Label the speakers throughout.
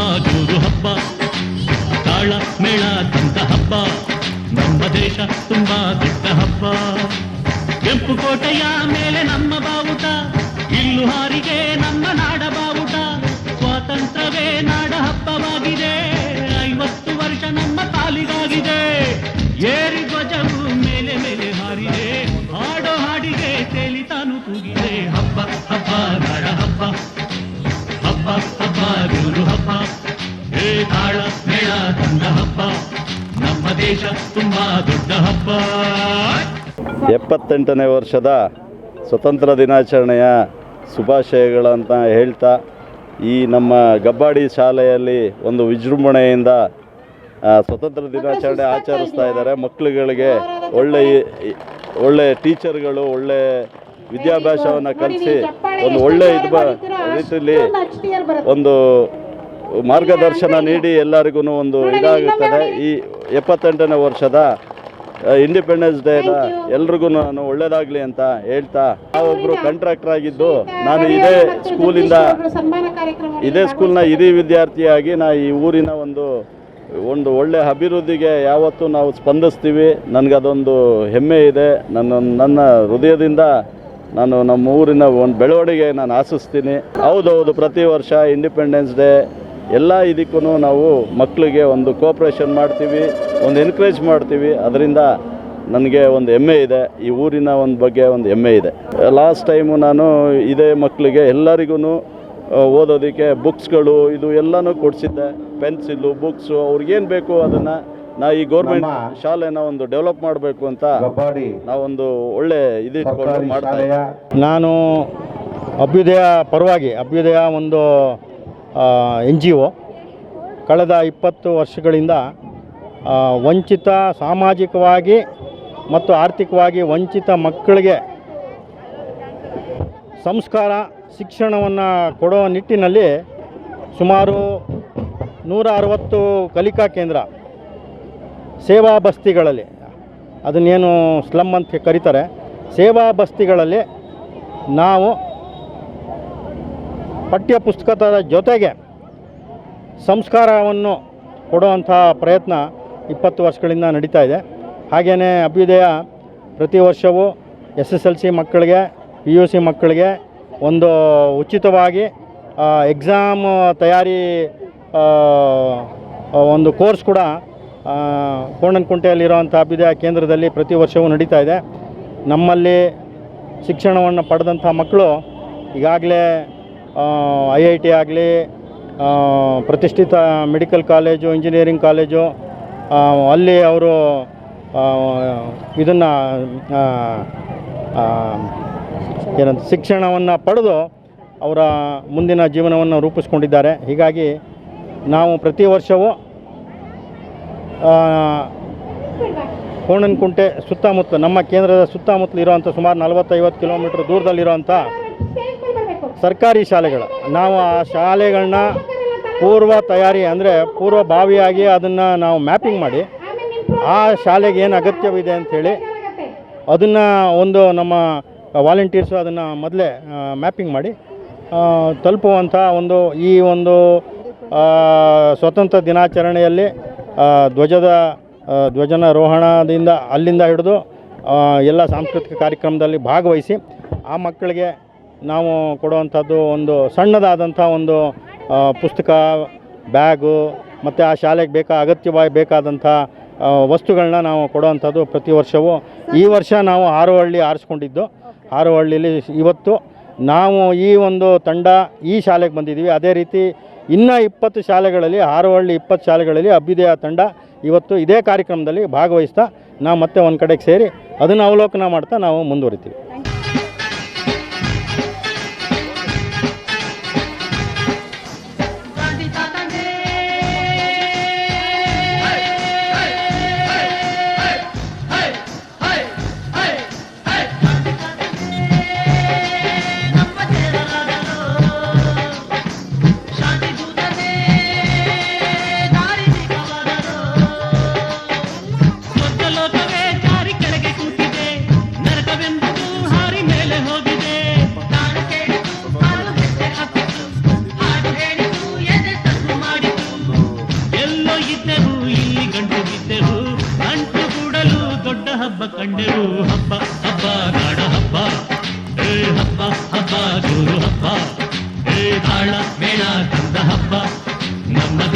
Speaker 1: ಜೋರು ಹಬ್ಬ. ತಾಳ ಮೇಳ ತಂತ ಹಬ್ಬ. ನಮ್ಮ ದೇಶ ತುಂಬಾ ದೊಡ್ಡ ಹಬ್ಬ. ಕೆಂಪು ಕೋಟೆಯ ಮೇಲೆ ನಮ್ಮ ಬಾವುಟ. ಇಲ್ಲು ಹಾರಿಗೆ ನಮ್ಮ ದೇಶ ತುಂಬಾ ದೊಡ್ಡ ಹಬ್ಬ.
Speaker 2: ಎಪ್ಪತ್ತೆಂಟನೇ ವರ್ಷದ ಸ್ವತಂತ್ರ ದಿನಾಚರಣೆಯ ಶುಭಾಶಯಗಳಂತ ಹೇಳ್ತಾ ಈ ನಮ್ಮ ಗಬ್ಬಾಡಿ ಶಾಲೆಯಲ್ಲಿ ಒಂದು ವಿಜೃಂಭಣೆಯಿಂದ ಸ್ವತಂತ್ರ ದಿನಾಚರಣೆ ಆಚರಿಸ್ತಾ ಇದ್ದಾರೆ. ಮಕ್ಕಳುಗಳಿಗೆ ಒಳ್ಳೆ ಒಳ್ಳೆ ಟೀಚರ್ಗಳು ಒಳ್ಳೆ ವಿದ್ಯಾಭ್ಯಾಸವನ್ನು ಕಲಿಸಿ ಒಂದು ಒಳ್ಳೆ ಇದು ರೀತಿಯಲ್ಲಿ ಒಂದು ಮಾರ್ಗದರ್ಶನ ನೀಡಿ ಎಲ್ಲರಿಗೂ ಒಂದು ಇದಾಗುತ್ತದೆ. ಈ ಎಪ್ಪತ್ತೆಂಟನೇ ವರ್ಷದ ಇಂಡಿಪೆಂಡೆನ್ಸ್ ಡೇನ ಎಲ್ರಿಗೂ ನಾನು ಒಳ್ಳೇದಾಗಲಿ ಅಂತ ಹೇಳ್ತಾ ನಾವೊಬ್ಬರು ಕಾಂಟ್ರಾಕ್ಟರ್ ಆಗಿದ್ದು ನಾನು ಇದೇ ಸ್ಕೂಲಿಂದ ಇದೇ ಸ್ಕೂಲ್ನ ಹಿರಿಯ ವಿದ್ಯಾರ್ಥಿಯಾಗಿ ನಾ ಈ ಊರಿನ ಒಂದು ಒಂದು ಒಳ್ಳೆ ಅಭಿವೃದ್ಧಿಗೆ ಯಾವತ್ತೂ ನಾವು ಸ್ಪಂದಿಸ್ತೀವಿ. ನನಗದೊಂದು ಹೆಮ್ಮೆ ಇದೆ. ನನ್ನ ನನ್ನ ಹೃದಯದಿಂದ ನಾನು ನಮ್ಮ ಊರಿನ ಒಂದು ಬೆಳವಣಿಗೆ ನಾನು ಆಶಿಸ್ತೀನಿ. ಹೌದೌದು ಪ್ರತಿ ವರ್ಷ ಇಂಡಿಪೆಂಡೆನ್ಸ್ ಡೇ ಎಲ್ಲ ಇದಕ್ಕೂ ನಾವು ಮಕ್ಕಳಿಗೆ ಒಂದು ಕೋಪ್ರೇಷನ್ ಮಾಡ್ತೀವಿ ಒಂದು ಎನ್ಕರೇಜ್ ಮಾಡ್ತೀವಿ. ಅದರಿಂದ ನನಗೆ ಒಂದು ಹೆಮ್ಮೆ ಇದೆ. ಈ ಊರಿನ ಒಂದು ಬಗ್ಗೆ ಒಂದು ಹೆಮ್ಮೆ ಇದೆ. ಲಾಸ್ಟ್ ಟೈಮು ನಾನು ಇದೇ ಮಕ್ಕಳಿಗೆ ಎಲ್ಲರಿಗೂ ಓದೋದಕ್ಕೆ ಬುಕ್ಸ್ಗಳು ಇದು ಎಲ್ಲನೂ ಕೊಡಿಸಿದ್ದೆ. ಪೆನ್ಸಿಲು ಬುಕ್ಸು ಅವ್ರಿಗೇನು ಬೇಕು ಅದನ್ನು ನಾ ಈ ಗೌರ್ಮೆಂಟ್ ಶಾಲೆನ ಒಂದು ಡೆವಲಪ್ ಮಾಡಬೇಕು ಅಂತ ನಾವೊಂದು ಒಳ್ಳೆ ಇದು ಮಾಡ್ತಾ
Speaker 3: ನಾನು ಅಭ್ಯುದಯ ಪರವಾಗಿ ಅಭ್ಯುದಯ ಒಂದು ಎನ್ ಜಿ ಒ ಕಳೆದ ಇಪ್ಪತ್ತು ವರ್ಷಗಳಿಂದ ವಂಚಿತ, ಸಾಮಾಜಿಕವಾಗಿ ಮತ್ತು ಆರ್ಥಿಕವಾಗಿ ವಂಚಿತ ಮಕ್ಕಳಿಗೆ ಸಂಸ್ಕಾರ, ಶಿಕ್ಷಣವನ್ನು ಕೊಡೋ ನಿಟ್ಟಿನಲ್ಲಿ ಸುಮಾರು ನೂರ ಅರವತ್ತು ಕಲಿಕಾ ಕೇಂದ್ರ, ಸೇವಾ ಬಸ್ತಿಗಳಲ್ಲಿ, ಅದನ್ನೇನು ಸ್ಲಮ್ ಅಂತ ಕರೀತಾರೆ, ಸೇವಾ ಬಸ್ತಿಗಳಲ್ಲಿ ನಾವು ಪಠ್ಯ ಪುಸ್ತಕದ ಜೊತೆಗೆ ಸಂಸ್ಕಾರವನ್ನು ಕೊಡುವಂಥ ಪ್ರಯತ್ನ ಇಪ್ಪತ್ತು ವರ್ಷಗಳಿಂದ ನಡೀತಾ ಇದೆ. ಹಾಗೆಯೇ ಅಭ್ಯುದಯ ಪ್ರತಿ ವರ್ಷವೂ ಎಸ್ ಎಸ್ ಎಲ್ ಸಿ ಮಕ್ಕಳಿಗೆ, ಪಿ ಯು ಸಿ ಮಕ್ಕಳಿಗೆ ಒಂದು ಉಚಿತವಾಗಿ ಎಕ್ಸಾಮ್ ತಯಾರಿ ಒಂದು ಕೋರ್ಸ್ ಕೂಡ ಕೋಣನಕುಂಟೆಯಲ್ಲಿರುವಂಥ ಅಭ್ಯುದಯ ಕೇಂದ್ರದಲ್ಲಿ ಪ್ರತಿ ವರ್ಷವೂ ನಡೀತಾ ಇದೆ. ನಮ್ಮಲ್ಲಿ ಶಿಕ್ಷಣವನ್ನು ಪಡೆದಂಥ ಮಕ್ಕಳು ಈಗಾಗಲೇ ಐ ಐ ಟಿ ಆಗಲಿ ಪ್ರತಿಷ್ಠಿತ ಮೆಡಿಕಲ್ ಕಾಲೇಜು, ಇಂಜಿನಿಯರಿಂಗ್ ಕಾಲೇಜು ಅಲ್ಲಿ ಅವರು ಇದನ್ನು ಏನಂತ, ಶಿಕ್ಷಣವನ್ನು ಪಡೆದು ಅವರ ಮುಂದಿನ ಜೀವನವನ್ನು ರೂಪಿಸ್ಕೊಂಡಿದ್ದಾರೆ. ಹೀಗಾಗಿ ನಾವು ಪ್ರತಿ ವರ್ಷವೂ ಕೋಣನಕುಂಟೆ ಸುತ್ತಮುತ್ತ, ನಮ್ಮ ಕೇಂದ್ರದ ಸುತ್ತಮುತ್ತಲು ಇರುವಂಥ ಸುಮಾರು ನಲವತ್ತೈವತ್ತು ಕಿಲೋಮೀಟ್ರ್ ದೂರದಲ್ಲಿರುವಂಥ ಸರ್ಕಾರಿ ಶಾಲೆಗಳು. ನಾವು ಆ ಶಾಲೆಗಳನ್ನ ಪೂರ್ವ ತಯಾರಿ ಅಂದರೆ ಪೂರ್ವಭಾವಿಯಾಗಿ ಅದನ್ನು ನಾವು ಮ್ಯಾಪಿಂಗ್ ಮಾಡಿ, ಆ ಶಾಲೆಗೆ ಏನು ಅಗತ್ಯವಿದೆ ಅಂಥೇಳಿ ಅದನ್ನು ಒಂದು ನಮ್ಮ ವಾಲಂಟಿಯರ್ಸು ಅದನ್ನು ಮೊದಲೇ ಮ್ಯಾಪಿಂಗ್ ಮಾಡಿ ತಲುಪುವಂಥ ಒಂದು ಈ ಒಂದು ಸ್ವತಂತ್ರ ದಿನಾಚರಣೆಯಲ್ಲಿ ಧ್ವಜದ ಧ್ವಜನ ರೋಹಣದಿಂದ ಅಲ್ಲಿಂದ ಹಿಡಿದು ಎಲ್ಲ ಸಾಂಸ್ಕೃತಿಕ ಕಾರ್ಯಕ್ರಮದಲ್ಲಿ ಭಾಗವಹಿಸಿ ಆ ಮಕ್ಕಳಿಗೆ ನಾವು ಕೊಡುವಂಥದ್ದು ಒಂದು ಸಣ್ಣದಾದಂಥ ಒಂದು ಪುಸ್ತಕ, ಬ್ಯಾಗು, ಮತ್ತು ಆ ಶಾಲೆಗೆ ಬೇಕಾ, ಅಗತ್ಯವಾಗಿ ಬೇಕಾದಂಥ ವಸ್ತುಗಳನ್ನ ನಾವು ಕೊಡುವಂಥದ್ದು ಪ್ರತಿ ವರ್ಷವೂ. ಈ ವರ್ಷ ನಾವು ಹಾರುವಳ್ಳಿ ಆರಿಸ್ಕೊಂಡಿದ್ದು. ಹಾರುವಳ್ಳಿಲಿ ಇವತ್ತು ನಾವು ಈ ಒಂದು ತಂಡ ಈ ಶಾಲೆಗೆ ಬಂದಿದ್ದೀವಿ. ಅದೇ ರೀತಿ ಇನ್ನೂ ಇಪ್ಪತ್ತು ಶಾಲೆಗಳಲ್ಲಿ ಆರುವಳ್ಳಿ ಇಪ್ಪತ್ತು ಶಾಲೆಗಳಲ್ಲಿ ಅಭ್ಯುದಯ ತಂಡ ಇವತ್ತು ಇದೇ ಕಾರ್ಯಕ್ರಮದಲ್ಲಿ ಭಾಗವಹಿಸ್ತಾ ನಾವು ಮತ್ತೆ ಒಂದು ಕಡೆಗೆ ಸೇರಿ ಅದನ್ನು ಅವಲೋಕನ ಮಾಡ್ತಾ ನಾವು ಮುಂದುವರಿತೀವಿ.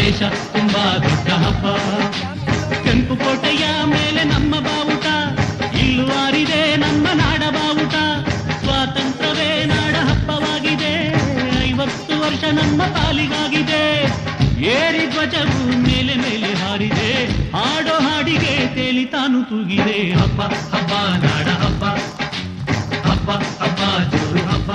Speaker 1: ದೇಶ ತುಂಬಾ ದೊಡ್ಡ ಹಬ್ಬ. ಕೆಂಪು ಕೋಟೆಯ ಮೇಲೆ ನಮ್ಮ ಬಾವುಟ, ಇಲ್ಲೂ ನಮ್ಮ ನಾಡ ಬಾವುಟ. ಸ್ವಾತಂತ್ರ್ಯವೇ ನಾಡ ಹಬ್ಬವಾಗಿದೆ, ಐವತ್ತು ವರ್ಷ ನಮ್ಮ ಪಾಲಿಗಾಗಿದೆ. ಏರಿ ಧ್ವಜವು ಮೇಲೆ ಮೇಲೆ ಹಾರಿದೆ, ಹಾಡೋ ಹಾಡಿಗೆ ತೇಲಿ ತಾನು ತೂಗಿದೆ. ಹಬ್ಬ ಹಬ್ಬ, ನಾಡ ಹಬ್ಬ. ಹಬ್ಬ ಹಬ್ಬ, ಜೋರು ಹಬ್ಬ.